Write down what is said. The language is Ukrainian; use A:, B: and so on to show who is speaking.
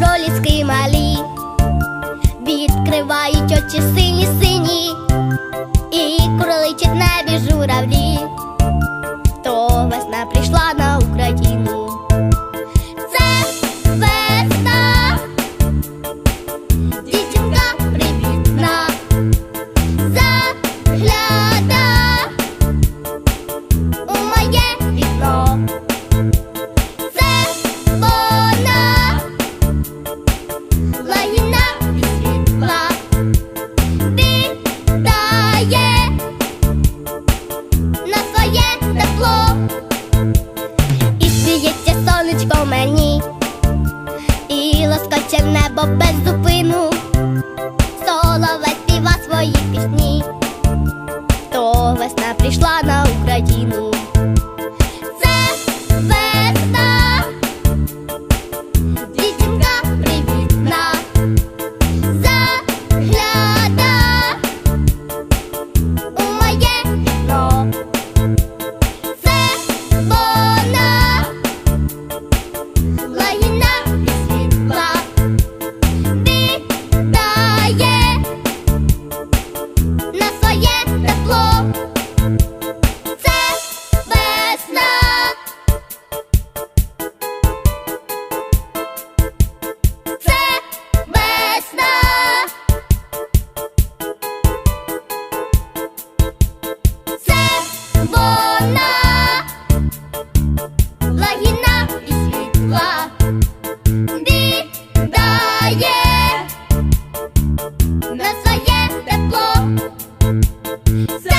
A: Проліски малі, відкривають очі сині сині. небо без зупину. So